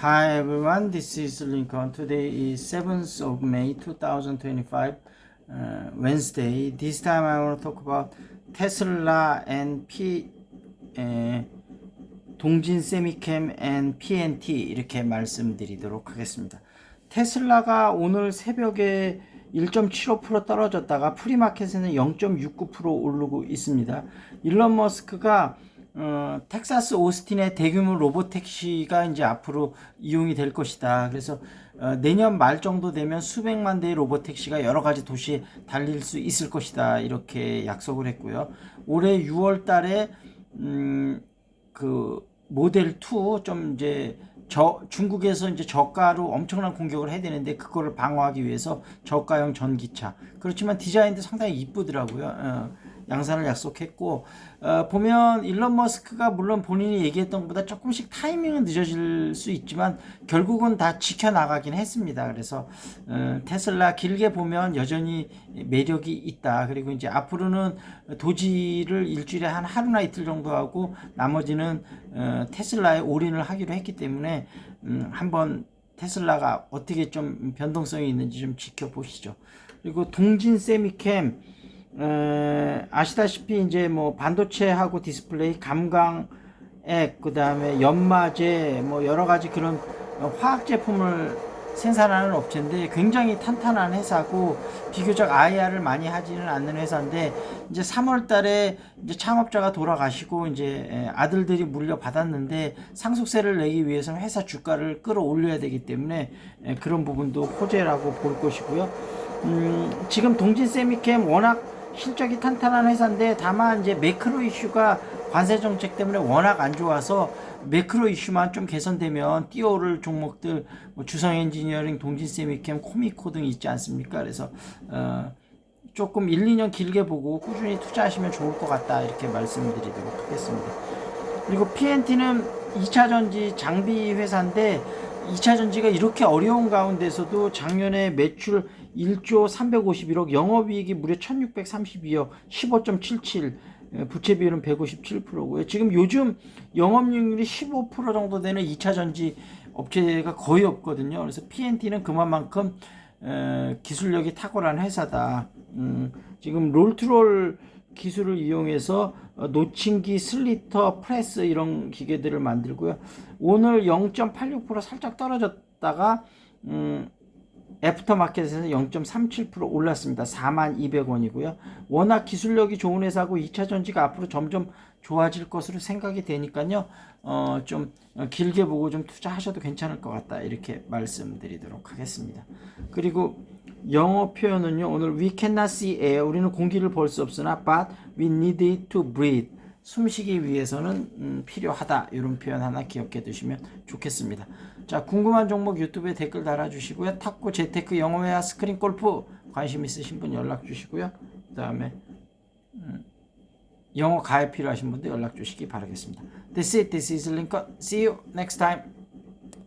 Hi everyone, this is Lincoln. Today is 7th of May 2025, uh, Wednesday. This time I want to talk about Tesla and P, 에, 동진 세미캠 and PNT 이렇게 말씀드리도록 하겠습니다. 테슬라가 오늘 새벽에 1.75% 떨어졌다가 프리마켓에는 0.69% 오르고 있습니다. 일론 머스크가 어, 텍사스 오스틴의 대규모 로봇 택시가 이제 앞으로 이용이 될 것이다. 그래서 어, 내년 말 정도 되면 수백만 대의 로봇 택시가 여러 가지 도시에 달릴 수 있을 것이다. 이렇게 약속을 했고요. 올해 6월 달에 음, 그 모델 2 좀 이제 저 중국에서 이제 저가로 엄청난 공격을 해야 되는데 그거를 방어하기 위해서 저가형 전기차. 그렇지만 디자인도 상당히 이쁘더라고요. 어, 양산을 약속했고 어, 보면 일론 머스크가 물론 본인이 얘기했던 것보다 조금씩 타이밍은 늦어질 수 있지만 결국은 다 지켜나가긴 했습니다. 그래서 어, 테슬라 길게 보면 여전히 매력이 있다. 그리고 이제 앞으로는 도지를 일주일에 한 하루나 이틀 정도 하고 나머지는 어, 테슬라에 올인을 하기로 했기 때문에 음, 한번 테슬라가 어떻게 좀 변동성이 있는지 좀 지켜보시죠. 그리고 동진 세미캠 에, 아시다시피 이제 뭐 반도체하고 디스플레이, 감광액, 그 다음에 연마제, 뭐 여러 가지 그런 화학 제품을 생산하는 업체인데 굉장히 탄탄한 회사고 비교적 IR을 많이 하지는 않는 회사인데 이제 3월 달에 이제 창업자가 돌아가시고 이제 에, 아들들이 물려받았는데 상속세를 내기 위해서는 회사 주가를 끌어올려야 되기 때문에 에, 그런 부분도 호재라고 볼 것이고요. 음, 지금 동진 세미캠 워낙 실적이 탄탄한 회사인데 다만 이제 매크로 이슈가 관세 정책 때문에 워낙 안 좋아서 매크로 이슈만 좀 개선되면 뛰어오를 종목들 뭐 주성 엔지니어링, 동진 세미캠, 코미코 등이 있지 않습니까? 그래서 어, 조금 1, 2년 길게 보고 꾸준히 투자하시면 좋을 것 같다 이렇게 말씀드리도록 하겠습니다. 그리고 PNT는 2차 전지 장비 회사인데 2차 전지가 이렇게 어려운 가운데서도 작년에 매출 1조 351억, 영업이익이 무려 1632억, 15.77, 에, 부채 비율은 157%고요. 지금 요즘 영업이익률이 15% 정도 되는 2차 전지 업체가 거의 없거든요. 그래서 PNT는 그만큼 에, 기술력이 탁월한 회사다. 음, 지금 롤트롤 기술을 이용해서 어, 노칭기, 슬리터, 프레스 이런 기계들을 만들고요. 오늘 0.86% 살짝 떨어졌다가 음, 애프터마켓에서 0.37% 올랐습니다. 42,200원이고요. 워낙 기술력이 좋은 회사고 2차 전지가 앞으로 점점 좋아질 것으로 생각이 되니까요. 어, 좀 길게 보고 좀 투자하셔도 괜찮을 것 같다. 이렇게 말씀드리도록 하겠습니다. 그리고 영어 표현은요. 오늘 we cannot see air. 우리는 공기를 볼 수 없으나 but we need to breathe. 숨쉬기 위해서는 음, 필요하다. 이런 표현 하나 기억해 두시면 좋겠습니다. 자, 궁금한 종목 유튜브에 댓글 달아주시고요. 탁구, 재테크, 영어회화, 스크린 골프 관심 있으신 분 연락 주시고요. 그 다음에 음, 영어 가입 필요하신 분들 연락 주시기 바라겠습니다. This is. This is Lincoln. See you next time.